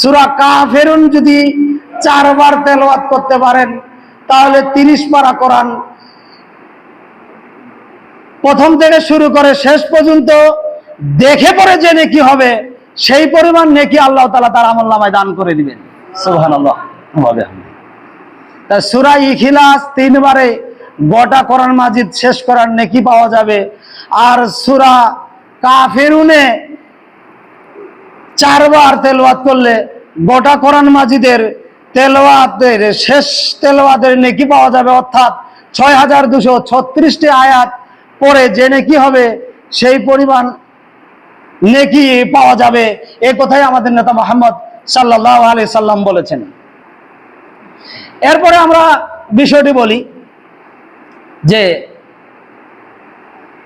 সুরা কাফেরুন যদি চারবার তেলাওয়াত করতে পারেন, তাহলে তিরিশ পারা কোরআন প্রথম থেকে শুরু করে শেষ পর্যন্ত দেখে পরে যে নেকি হবে, সেই পরিমাণ নেকি আল্লাহ তালা তার আমল নামায় দান করে দিবেন। তা সুরা ইখিলাস তিনবারে গোটা কোরআন মাজিদ শেষ করার নেকি পাওয়া যাবে, আর সুরা কাফেরুনে চারবার তেলাওয়াত করলে গোটা কোরআন মাজিদের তেলাওয়াতের শেষ তেলাওয়াতের নেকি পাওয়া যাবে, অর্থাৎ ছয় হাজার দুশো ছত্রিশটি আয়াত পরে যে নেকি হবে, সেই পরিমাণ নেকি পাওয়া যাবে। এ কথাই আমাদের নেতা মোহাম্মদ সাল্লাহ আলি সাল্লাম বলেছেন। এরপরে আমরা বিষয়টি বলি যে,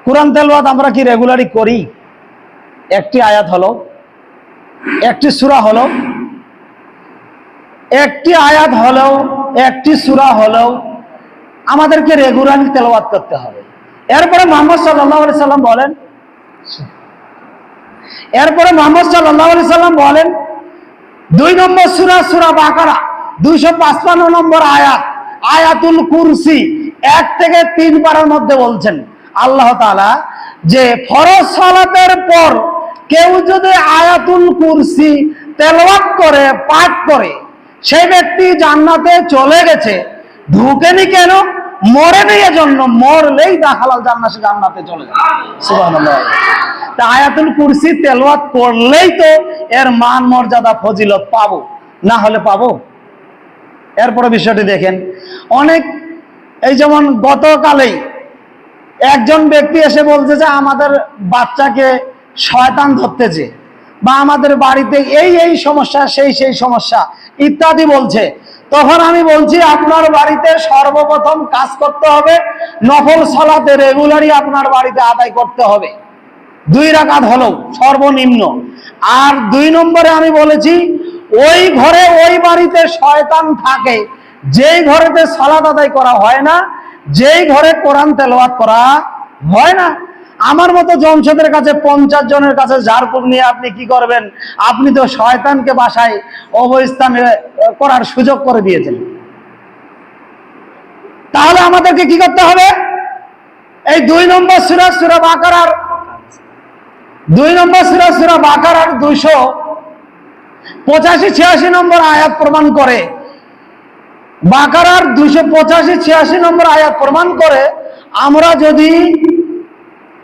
কোরআন তেলওয়াত আমরা কি রেগুলারই করি? একটি আয়াত হলো একটি সূরা হলো, একটি আয়াত হলেও একটি সুরা হলেও আমাদেরকে রেগুলার তেলাওয়াত করতে হবে। এরপরে মোহাম্মদ সাল্লাহ আলি সাল্লাম বলেন, এরপরে মোহাম্মদ সাল্লাহ আলি সাল্লাম বলেন, দুই নম্বর সুরা সুরা বাকারা, দুইশো পাঁচপান্ন নম্বর আয়াত, আয়াতুল কুরসি, এক থেকে তিন পারার মধ্যে বলছেন, আল্লাহ তাআলা যে ফরজ সালাতের পর কেউ যদি আয়াতুল কুরসি তেলাওয়াত করে, পাঠ করে, সেই ব্যক্তি জান্নাতে চলে গেছে, ঢুকেনি কেন? মরেনি এজন্য, মরলেই দাখালাল জান্নাত জান্নাতে চলে সুবহানাল্লাহ। তা আয়াতুল কুরসি তেলাওয়াত করলেই তো এর মান, মর্যাদা, ফজিলত পাবো। না হলে পাবো। এরপরে বিষয়টি দেখেন। অনেক, এই যেমন গতকালেই একজন ব্যক্তি এসে বলছে যে, আমাদের বাচ্চাকে শয়তান ধরতেছে। বা আমাদের বাড়িতে এই এই সমস্যা, সেই সেই সমস্যা ইত্যাদি বলছে। তখন আমি বলছি, আপনার বাড়িতে সর্বপ্রথম কাজ করতে হবে, নফল সলাতে রেগুলারই আপনার বাড়িতে আদায় করতে হবে। দুই রাকাত হলো, সর্বনিম্ন। আর দুই নম্বরে আমি বলেছি, ওই ঘরে ওই বাড়িতে শয়তান থাকে, যেই ঘরেতে সালাত আদায় করা হয় না, যেই ঘরে কোরআন তেলাওয়াত করা হয় না। আমার মতো জমশেদের কাছে পঞ্চাশ জনের কাছে ঝাড়ফুঁক নিয়ে আপনি কি করবেন? আপনি তো শয়তানকে বাসায় অবস্থানে করার সুযোগ করে দিয়েছেন। তাহলে আমাদেরকে কি করতে হবে? এই দুই নম্বর সুরা সুরা বাকারার, দুই নম্বর সুরা সুরা বাকারার দুইশো পঁচাশি, ছিয়াশি নম্বর আয়াত প্রমাণ করে। বাকারার দুইশো পঁচাশি, ছিয়াশি নম্বর আয়াত প্রমাণ করে, আমরা যদি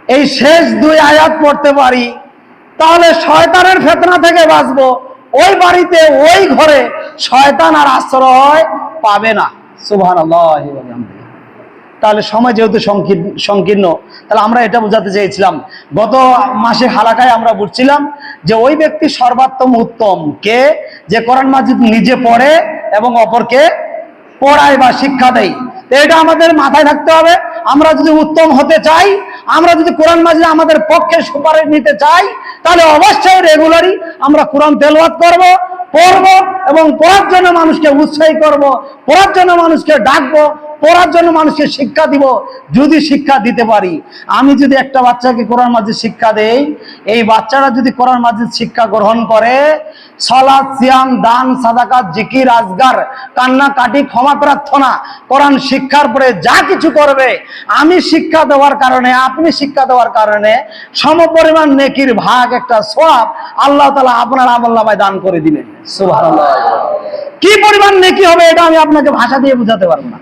এই শেষ দুই আয়াত পড়তে পারি, তাহলে শয়তানের ফেতনা থেকে বাঁচবো। ওই বাড়িতে, ওই ঘরে শয়তান আর আশ্রয় পাবে না। সুবহান তাহলে সময় যেহেতু সংকীর্ণ তাহলে আমরা এটা বোঝাতে চেয়েছিলাম। গত মাসে হালাকায় আমরা বুঝছিলাম যে ওই ব্যক্তি সর্বোত্তম উত্তম। কে? যে কোরআন মাজিদ নিজে পড়ে এবং অপরকে পড়ায় বা শিক্ষা দেয়। এটা আমাদের মাথায় থাকতে হবে। আমরা যদি উত্তম হতে চাই আমরা যদি কোরআন মাজিদ আমাদের পক্ষে সুপারিশ নিতে চাই, তাহলে অবশ্যই রেগুলারই আমরা কোরআন তেলওয়াত করব, পড়ব এবং পড়ার জন্য মানুষকে উৎসাহী করব, পড়ার জন্য মানুষকে ডাকবো পড়ার জন্য মানুষকে শিক্ষা দিব, যদি শিক্ষা দিতে পারি। আমি যদি একটা বাচ্চাকে কোরআন মাঝে শিক্ষা দেই, এই বাচ্চারা যদি কোরআন মাঝে শিক্ষা গ্রহণ করে সলাদ সিয়াম, দান সাদাকাত জিকির, আজগার, কান্না, কাটি, ক্ষমা প্রার্থনা, কোরআন শিক্ষার পরে যা কিছু করবে, আমি শিক্ষা দেওয়ার কারণে, আপনি শিক্ষা দেওয়ার কারণে সমপরিমাণ নেকির ভাগ একটা সোয়াব আল্লাহ তালা আপনার আমল নামায় দান করে দিবেন। কি পরিমাণ নেকি হবে, এটা আমি আপনাকে ভাষা দিয়ে বোঝাতে পারব না।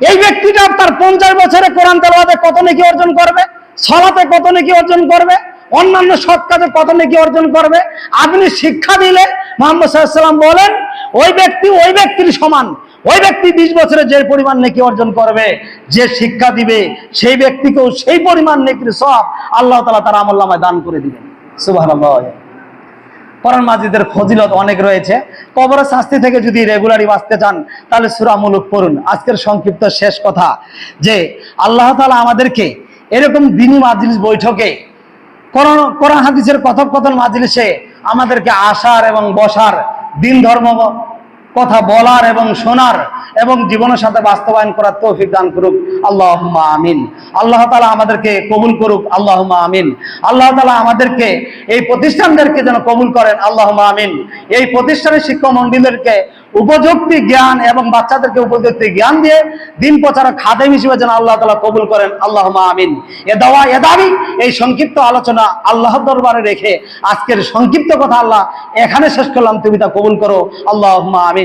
এই ব্যক্তিটা তার পঞ্চাশ বছরে কোরআন তেলাওয়াতে কত নেকি অর্জন করবে? সলাতে কত নেকি অর্জন করবে? অন্যান্য সৎ কাজে কত নেকি অর্জন করবে? আপনি শিক্ষা দিলে মোহাম্মদ সাল্লাম বলেন, ওই ব্যক্তি, ওই ব্যক্তির সমান। ওই ব্যক্তি বিশ বছরে যে পরিমাণ নেকি অর্জন করবে, যে শিক্ষা দিবে, সেই ব্যক্তিকেও সেই পরিমাণ নেকির সব আল্লাহ তালা তার আমল্লামায় দান করে দিবেন। সুবাহ কোরআন মাজিদের ফজিলত অনেক রয়েছে। কবর শাস্তি থেকে যদি রেগুলারি বাঁচতে চান, তাহলে সুরা মুলুক পড়ুন। আজকের সংক্ষিপ্ত শেষ কথা, যে আল্লাহ তালা আমাদেরকে এরকম দিনী মাজলিস বৈঠকে কোরআন হাদিসের কথোপকথন মাজলিসে আমাদেরকে আসার এবং বসার দিন ধর্ম কথা বলার এবং শোনার এবং জীবনের সাথে বাস্তবায়ন করার তৌফিক দান করুক। আল্লাহ আমিন। আল্লাহ তালা আমাদেরকে কবুল করুক। আল্লাহ আমিন। আল্লাহ তালা আমাদেরকে এই প্রতিষ্ঠানদেরকে যেন কবুল করেন। আল্লাহ আমিন। এই প্রতিষ্ঠানের শিক্ষক মন্ডলীদেরকে উপযুক্তি জ্ঞান এবং বাচ্চাদেরকে উপযুক্তি জ্ঞান দিয়ে দিন প্রচারক খাদেম হিসেবে যেন আল্লাহ তালা কবুল করেন। আল্লাহ আমিন। এ দাওয়া, এ দাবি, এই সংক্ষিপ্ত আলোচনা আল্লাহ দরবারে রেখে আজকের সংক্ষিপ্ত কথা আল্লাহ এখানে শেষ করলাম। তুমি তা কবুল করো। আল্লাহ আমিন।